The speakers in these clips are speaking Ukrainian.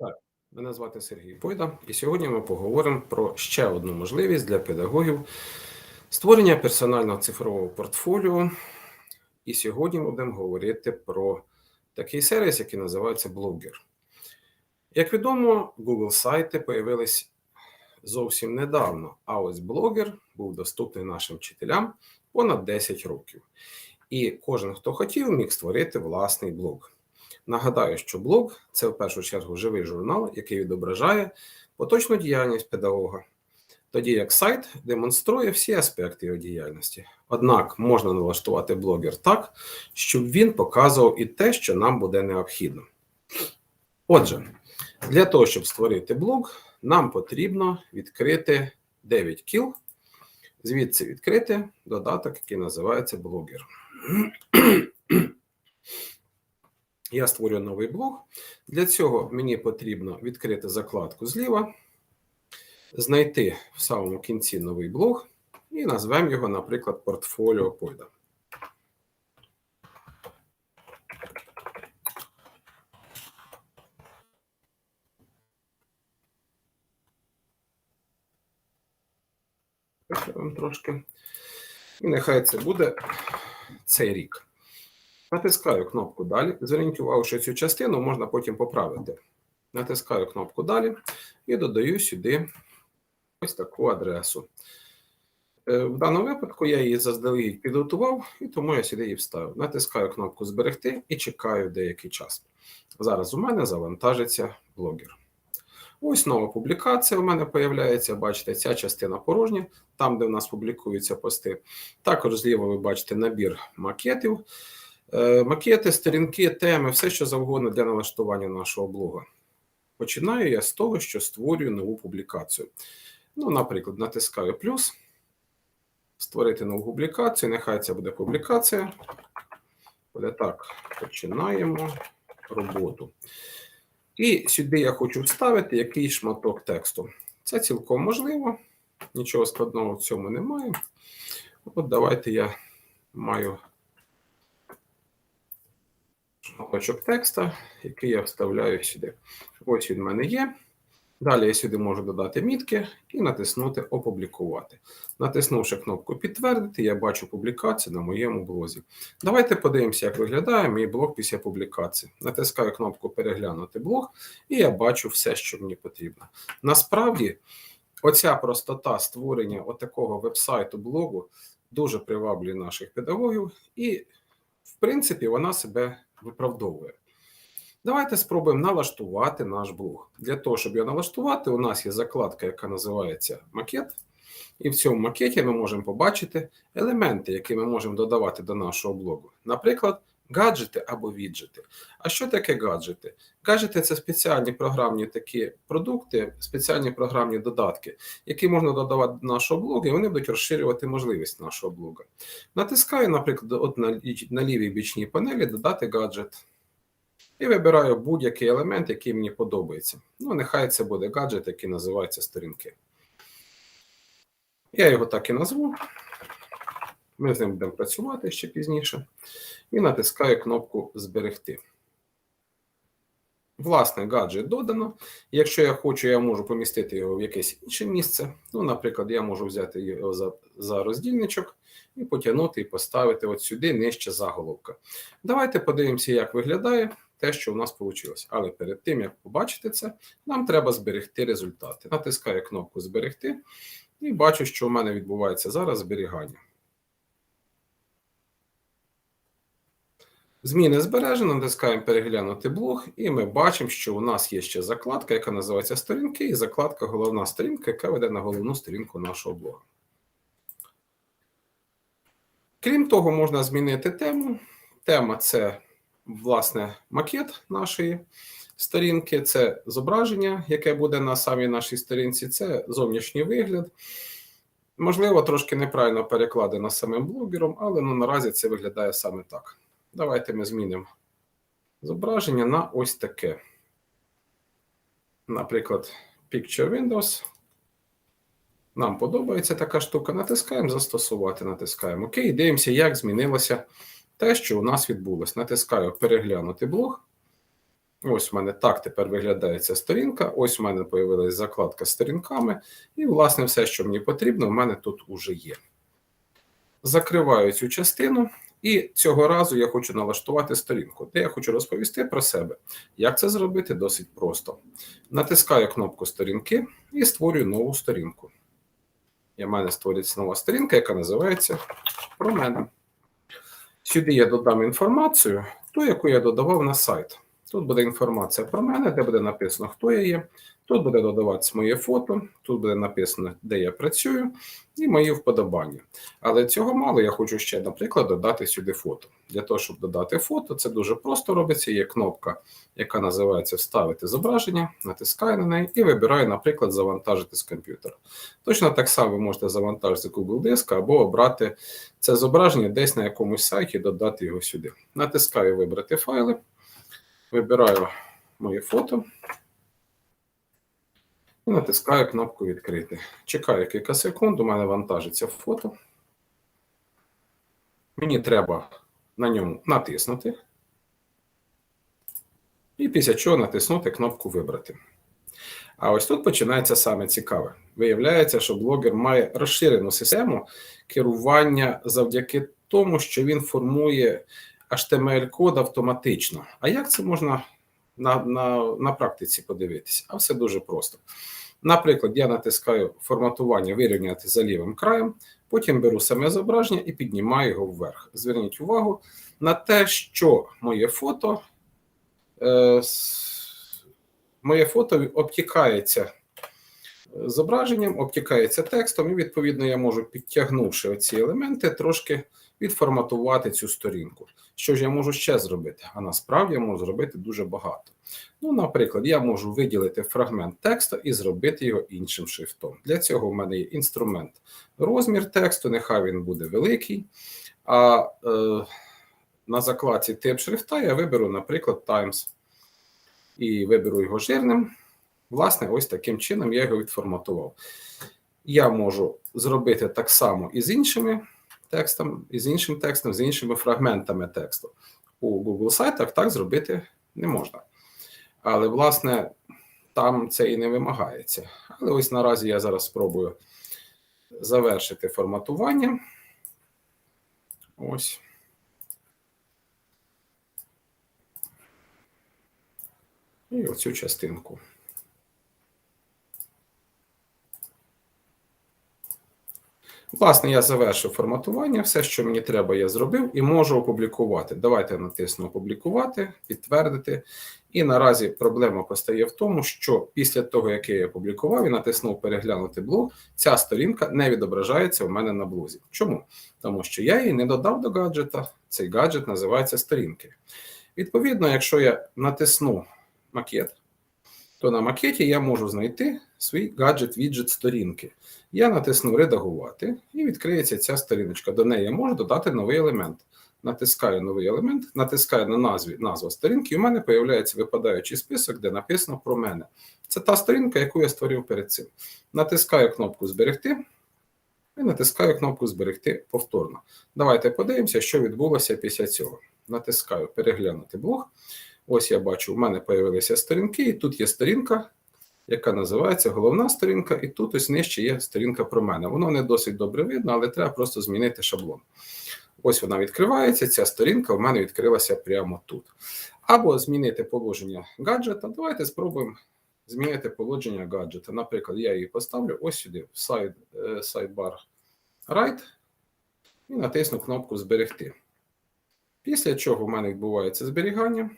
Так, мене звати Сергій Пойда, і сьогодні ми поговоримо про ще одну можливість для педагогів створення персонального цифрового портфоліо. І сьогодні будемо говорити про такий сервіс, який називається Blogger. Як відомо, Google сайти появились зовсім недавно, а ось Blogger був доступний нашим вчителям понад 10 років. І кожен, хто хотів, міг створити власний блог. Нагадаю, що блог це в першу чергу живий журнал, який відображає поточну діяльність педагога, тоді як сайт демонструє всі аспекти його діяльності. Однак можна налаштувати блогер так, щоб він показував і те, що нам буде необхідно. Отже, для того, щоб створити блог, нам потрібно відкрити 9 кіл, звідси відкрити додаток, який називається блогер. Я створюю новий блог. Для цього мені потрібно відкрити закладку зліва, знайти в самому кінці новий блог і назвемо його, наприклад, портфоліо Пойда. Трошки. І нехай це буде цей рік. Натискаю кнопку Далі. Зверніть увагу, що цю частину можна потім поправити. Натискаю кнопку Далі і додаю сюди ось таку адресу. Е, В даному випадку я її заздалегідь підготував, і тому я сюди її вставив. Натискаю кнопку Зберегти і чекаю деякий час. Зараз у мене завантажиться блогер. Ось нова публікація у мене появляється. Бачите, ця частина порожня, там, де в нас публікуються пости. Також зліва ви бачите набір макетів. Е, Макети, сторінки, теми, все, що завгодно для налаштування нашого блога. Починаю я з того, що створюю нову публікацію. Ну, наприклад, натискаю плюс, створити нову публікацію. Нехай це буде публікація. Буде так, починаємо роботу. І сюди я хочу вставити якийсь шматок тексту. Це цілком можливо, нічого складного в цьому немає. От давайте я маю шматочок текста, який я вставляю сюди. Ось він в мене є. Далі я сюди можу додати мітки і натиснути Опублікувати. Натиснувши кнопку Підтвердити, я бачу публікацію на моєму блозі. Давайте подивимося, як виглядає мій блог після публікації. Натискаю кнопку Переглянути блог, і я бачу все, що мені потрібно. Насправді, оця простота створення отакого вебсайту блогу дуже приваблює наших педагогів, і, в принципі, вона себе виправдовує. Давайте спробуємо налаштувати наш блог. Для того, щоб його налаштувати, у нас є закладка, яка називається макет. І в цьому макеті ми можемо побачити елементи, які ми можемо додавати до нашого блогу. Наприклад, гаджети або віджити. А що таке гаджети? Гаджети це спеціальні програмні такі продукти, спеціальні програмні додатки, які можна додавати до нашого блогу, і вони будуть розширювати можливість нашого блога. Натискаю, наприклад, от на, лівій бічній панелі додати гаджет. І вибираю будь-який елемент, який мені подобається. Ну, нехай це буде гаджет, який називається сторінки. Я його так і назву. Ми з ним будемо працювати ще пізніше. І натискаю кнопку Зберегти. Власне, гаджет додано. Якщо я хочу, я можу помістити його в якесь інше місце. Ну, наприклад, я можу взяти його за, за роздільничок і потягнути і поставити от сюди нижче заголовка. Давайте подивимося, як виглядає те, що у нас вийшло. Але перед тим, як побачити це, нам треба зберегти результати. Натискаю кнопку Зберегти і бачу, що у мене відбувається зараз зберігання. Зміни збережено, натискаємо переглянути блог, і ми бачимо, що у нас є ще закладка, яка називається сторінки, і закладка головна сторінка, яка веде на головну сторінку нашого блога. Крім того, можна змінити тему. Тема це, власне, макет нашої сторінки, це зображення, яке буде на самій нашій сторінці, це зовнішній вигляд. Можливо, трошки неправильно перекладено самим блогером, але ну, наразі це виглядає саме так. Давайте ми змінимо зображення на ось таке. Наприклад, Picture Windows. Нам подобається така штука. Натискаємо Застосувати, натискаємо ОК. Дивимося, як змінилося те, що у нас відбулося. Натискаю Переглянути блог. Ось в мене так тепер виглядає ця сторінка. Ось в мене появилась закладка з сторінками, і, власне, все, що мені потрібно, в мене тут уже є. Закриваю цю частину, і цього разу я хочу налаштувати сторінку, де я хочу розповісти про себе. Як це зробити? Досить просто. Натискаю кнопку сторінки і створюю нову сторінку. І в мене створюється нова сторінка, яка називається Про мене. Сюди я додам інформацію, ту, яку я додавав на сайт. Тут буде інформація про мене, де буде написано, хто я є. Тут буде додаватися моє фото, тут буде написано, де я працюю, і мої вподобання. Але цього мало, я хочу ще, наприклад, додати сюди фото. Для того, щоб додати фото, це дуже просто робиться. Є кнопка, яка називається Вставити зображення, натискаю на неї і вибираю, наприклад, завантажити з комп'ютера. Точно так само ви можете завантажити Google диск або обрати це зображення десь на якомусь сайті, додати його сюди. Натискаю Вибрати файли, вибираю моє фото. І натискаю кнопку Відкрити. Чекаю кілька секунд, у мене вантажиться фото. Мені треба на ньому натиснути. І після чого натиснути кнопку Вибрати. А ось тут починається саме цікаве. Виявляється, що блогер має розширену систему керування завдяки тому, що він формує HTML-код автоматично. А як це можна на, на, на практиці подивитися? А все дуже просто. Наприклад, я натискаю форматування вирівняти за лівим краєм, потім беру саме зображення і піднімаю його вверх. Зверніть увагу на те, що моє фото, е, моє фото обтікається зображенням, обтікається текстом, і, відповідно, я можу, підтягнувши оці елементи, трошки відформатувати цю сторінку. Що ж я можу ще зробити? А насправді я можу зробити дуже багато. Ну, наприклад, я можу виділити фрагмент тексту і зробити його іншим шрифтом. Для цього в мене є інструмент розмір тексту, нехай він буде великий. А е, на закладці тип шрифта я виберу, наприклад, Times. І виберу його жирним. Власне, ось таким чином я його відформатував. Я можу зробити так само і з іншими текстом, і з іншим текстом, з іншими фрагментами тексту. У Google сайтах так зробити не можна. Але, власне, там це і не вимагається. Але ось наразі я зараз спробую завершити форматування. Ось. І оцю частинку. Власне, я завершив форматування. Все, що мені треба, я зробив і можу опублікувати. Давайте натисну Опублікувати, підтвердити. І наразі проблема постає в тому, що після того, як я опублікував і натиснув переглянути блог, ця сторінка не відображається у мене на блозі. Чому? Тому що я її не додав до гаджета. Цей гаджет називається сторінки. Відповідно, якщо я натисну макет, то на макеті я можу знайти свій гаджет-віджит сторінки. Я натисну Редагувати і відкриється ця сторіночка. До неї я можу додати новий елемент. Натискаю новий елемент, натискаю на назві назву сторінки, і в мене з'являється випадаючий список, де написано про мене. Це та сторінка, яку я створив перед цим. Натискаю кнопку Зберегти і натискаю кнопку Зберегти повторно. Давайте подивимося, що відбулося після цього. Натискаю Переглянути блог. Ось я бачу, у мене з'явилися сторінки, і тут є сторінка, яка називається головна сторінка, і тут ось нижче є сторінка про мене. Воно не досить добре видно, але треба просто змінити шаблон. Ось вона відкривається. Ця сторінка в мене відкрилася прямо тут. Або змінити положення гаджета. Давайте спробуємо змінити положення гаджета. Наприклад, я її поставлю ось сюди, в сайт, сайдбар Right, і натисну кнопку Зберегти. Після чого в мене відбувається зберігання.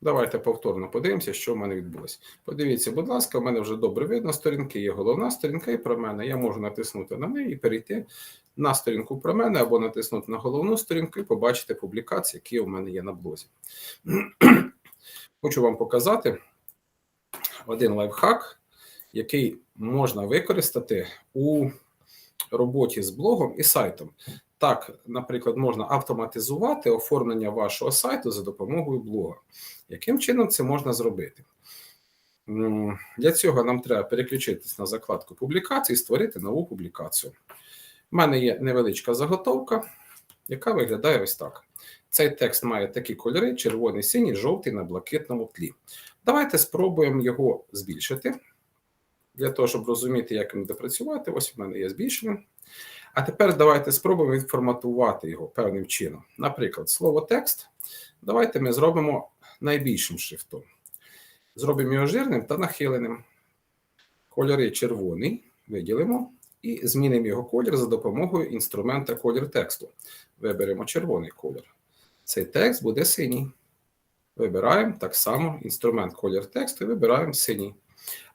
Давайте повторно подивимося, що в мене відбулося. Подивіться, будь ласка, в мене вже добре видно сторінки. Є головна сторінка і про мене. Я можу натиснути на неї і перейти на сторінку про мене або натиснути на головну сторінку і побачити публікації, які у мене є на блозі. Хочу вам показати один лайфхак, який можна використати у роботі з блогом і сайтом. Так, наприклад, можна автоматизувати оформлення вашого сайту за допомогою блога. Яким чином це можна зробити? Для цього нам треба переключитись на закладку публікацій і створити нову публікацію. У мене є невеличка заготовка, яка виглядає ось так. цей текст має такі кольори: червоний, синій, жовтий на блакитному тлі. Давайте спробуємо його збільшити. Для того, щоб розуміти, як він буде працювати, ось в мене є збільшення. А тепер давайте спробуємо відформатувати його певним чином. Наприклад, слово текст. Давайте ми зробимо найбільшим шрифтом. Зробимо його жирним та нахиленим. Кольори червоний виділимо і змінимо його колір за допомогою інструмента колір тексту. Виберемо червоний колір. Цей текст буде синій. Вибираємо так само інструмент колір тексту і вибираємо синій.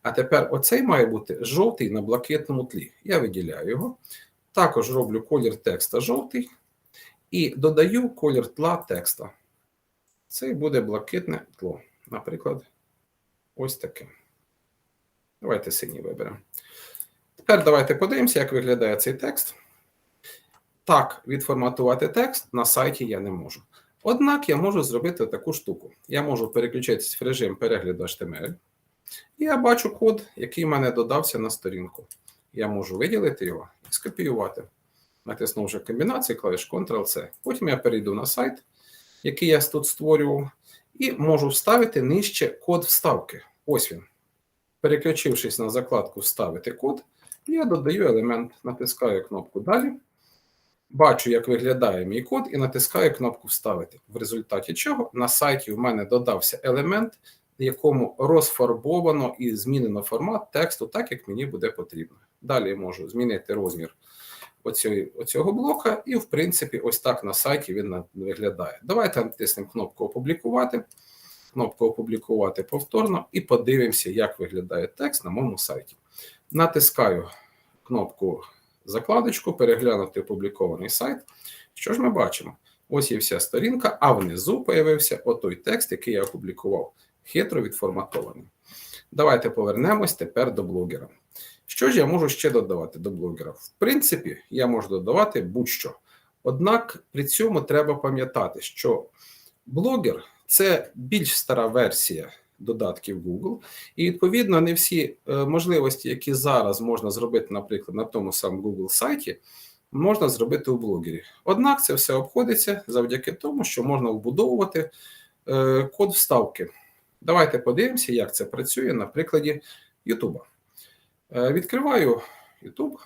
А тепер оцей має бути жовтий на блакитному тлі. Я виділяю його. Також роблю колір текста жовтий і додаю колір тла текста. Це буде блакитне тло. Наприклад, ось таке. Давайте синій виберемо. Тепер давайте подивимося, як виглядає цей текст. Так, відформатувати текст на сайті я не можу. Однак я можу зробити таку штуку. Я можу переключитися в режим перегляду HTML. І я бачу код, який в мене додався на сторінку. Я можу виділити його скопіювати, натиснувши комбінації клавіш Ctrl-C. Потім я перейду на сайт, який я тут створював, і можу вставити нижче код вставки. Ось він. Переключившись на закладку Вставити код, я додаю елемент, натискаю кнопку Далі. Бачу, як виглядає мій код, і натискаю кнопку Вставити. В результаті чого на сайті в мене додався елемент, в якому розфарбовано і змінено формат тексту так, як мені буде потрібно. Далі я можу змінити розмір оцього, блока, і, в принципі, ось так на сайті він виглядає. Давайте натиснемо кнопку Опублікувати, кнопку Опублікувати повторно і подивимося, як виглядає текст на моєму сайті. Натискаю кнопку закладочку, переглянути опублікований сайт. Що ж ми бачимо? Ось є вся сторінка, а внизу появився отой текст, який я опублікував, хитро відформатований. Давайте повернемось тепер до блогера. Що ж я можу ще додавати до блогера? В принципі, я можу додавати будь-що. Однак при цьому треба пам'ятати, що блогер це більш стара версія додатків Google, і відповідно не всі е, можливості, які зараз можна зробити, наприклад, на тому самому Google сайті, можна зробити у блогері. Однак це все обходиться завдяки тому, що можна вбудовувати е, код вставки. Давайте подивимося, як це працює на прикладі YouTube. Е, відкриваю YouTube.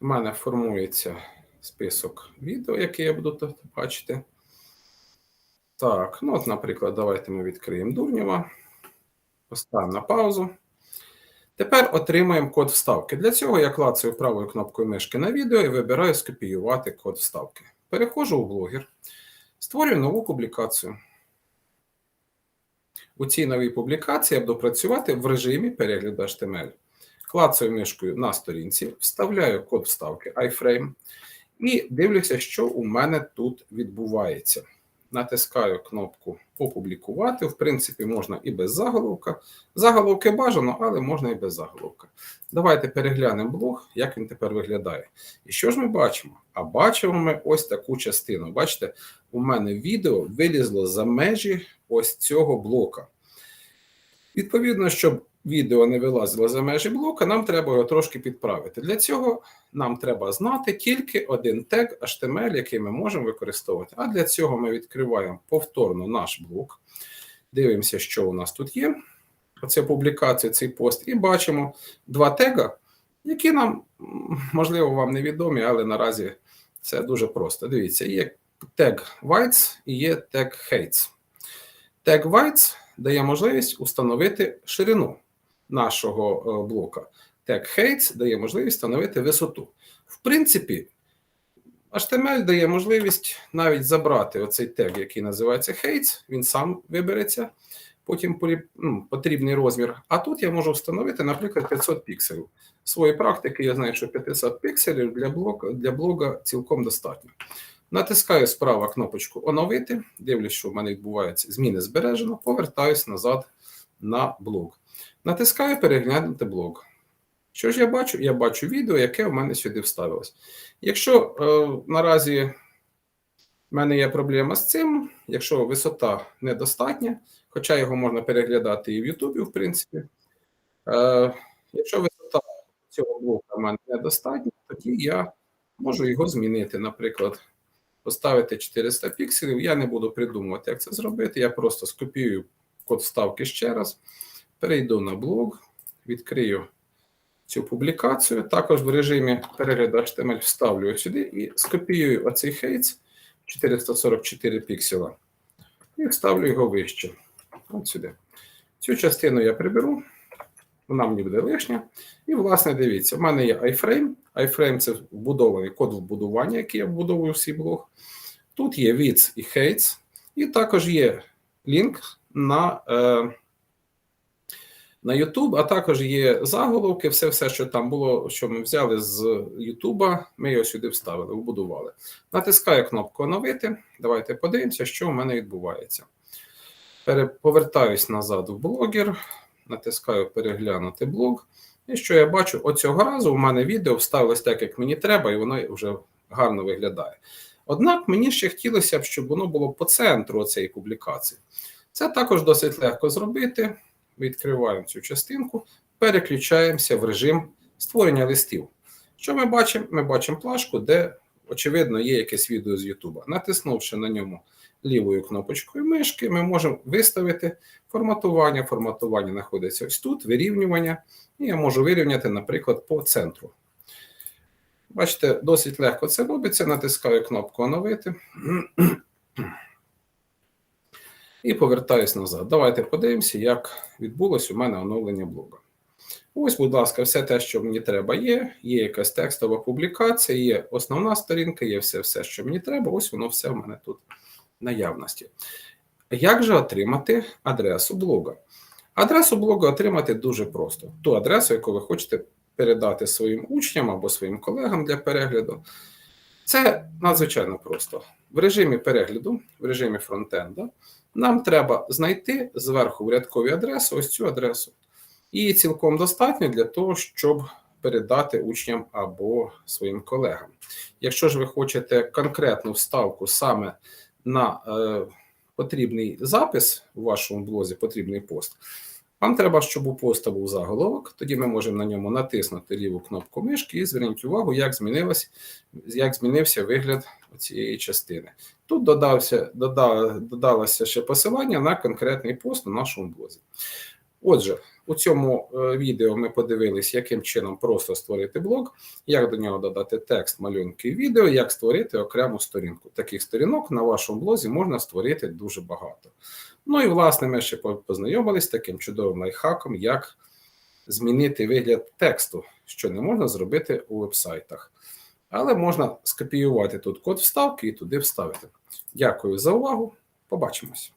У мене формується список відео, які я буду бачити. Так, ну от, наприклад, давайте ми відкриємо Дурнєва. Поставимо на паузу. Тепер отримаємо код вставки. Для цього я клацаю правою кнопкою мишки на відео і вибираю скопіювати код вставки. Переходжу у блогер, створюю нову публікацію. У цій новій публікації я буду працювати в режимі перегляду HTML. Клацаю мишкою на сторінці, вставляю код вставки iFrame і дивлюся, що у мене тут відбувається. Натискаю кнопку Опублікувати. В принципі, можна і без заголовка. Заголовки бажано, але можна і без заголовка. Давайте переглянемо блог, як він тепер виглядає. І що ж ми бачимо? А бачимо ми ось таку частину. Бачите, у мене відео вилізло за межі ось цього блока. Відповідно, щоб відео не вилазило за межі блока, нам треба його трошки підправити. Для цього нам треба знати тільки один тег HTML, який ми можемо використовувати. А для цього ми відкриваємо повторно наш блок. Дивимося, що у нас тут є. Оце публікація, цей пост, і бачимо два тега, які нам, можливо, вам невідомі, але наразі це дуже просто. Дивіться, є тег whites і є тег hates. Тег whites дає можливість установити ширину нашого блока. Тег Heights дає можливість встановити висоту. В принципі, HTML дає можливість навіть забрати оцей тег, який називається Heights, він сам вибереться, потім ну, потрібний розмір. А тут я можу встановити, наприклад, 500 пікселів. Свої практики я знаю, що 500 пікселів для блога, для блога цілком достатньо. Натискаю справа кнопочку Оновити. Дивлюсь, що в мене відбуваються зміни збережено, повертаюсь назад на блог. Натискаю переглянути блог. Що ж я бачу? Я бачу відео, яке в мене сюди вставилось. Якщо е, наразі в мене є проблема з цим, якщо висота недостатня, хоча його можна переглядати і в Ютубі, в принципі, е, якщо висота цього блока в мене недостатня, тоді я Можу його змінити, наприклад, поставити 400 пікселів. Я не буду придумувати, як це зробити. Я просто скопіюю код вставки ще раз, перейду на блог, відкрию цю публікацію. Також в режимі перегляду HTML вставлю сюди і скопіюю оцей хейтс 444 піксела і вставлю його вище. От сюди. Цю частину я приберу, вона мені буде лишня. І, власне, дивіться, в мене є iFrame. iFrame це вбудований код вбудування, який я вбудовую в свій блог. Тут є width і heights, і також є лінк на, е, на YouTube, а також є заголовки, все, все, що там було, що ми взяли з YouTube, ми його сюди вставили, вбудували. Натискаю кнопку оновити. Давайте подивимося, що у мене відбувається. Повертаюсь назад в блогер, натискаю переглянути блог. І що я бачу, оцього разу у мене відео вставилось так, як мені треба, і воно вже гарно виглядає. Однак мені ще хотілося б, щоб воно було по центру цієї публікації. Це також досить легко зробити. Відкриваємо цю частинку, переключаємося в режим створення листів. Що ми бачимо? Ми бачимо плашку, де, очевидно, є якесь відео з YouTube. Натиснувши на ньому лівою кнопочкою мишки, ми можемо виставити форматування. Форматування знаходиться ось тут, вирівнювання. І я можу вирівняти, наприклад, по центру. Бачите, досить легко це робиться. Натискаю кнопку оновити. І повертаюсь назад. Давайте подивимося, як відбулось у мене оновлення блога. Ось, будь ласка, все те, що мені треба, є. Є якась текстова публікація, є основна сторінка, є все, все, що мені треба. Ось воно все в мене тут наявності. Як же отримати адресу блога? Адресу блога отримати дуже просто. Ту адресу, яку ви хочете передати своїм учням або своїм колегам для перегляду. Це надзвичайно просто. В режимі перегляду, в режимі фронтенда, нам треба знайти зверху в рядковій адресу ось цю адресу. І цілком достатньо для того, щоб передати учням або своїм колегам. Якщо ж ви хочете конкретну вставку саме на е, потрібний запис у вашому блозі, потрібний пост, вам треба, щоб у поста був заголовок. Тоді ми можемо на ньому натиснути ліву кнопку мишки і зверніть увагу, як змінилось, як змінився вигляд цієї частини. Тут додався, додав, додалося ще посилання на конкретний пост на нашому блозі. Отже, у цьому е, відео ми подивились, яким чином просто створити блог, як до нього додати текст, малюнки відео, як створити окрему сторінку. Таких сторінок на вашому блозі можна створити дуже багато. Ну і власне ми ще познайомились з таким чудовим лайфхаком, як змінити вигляд тексту, що не можна зробити у вебсайтах. Але можна скопіювати тут код вставки і туди вставити. Дякую за увагу. Побачимось.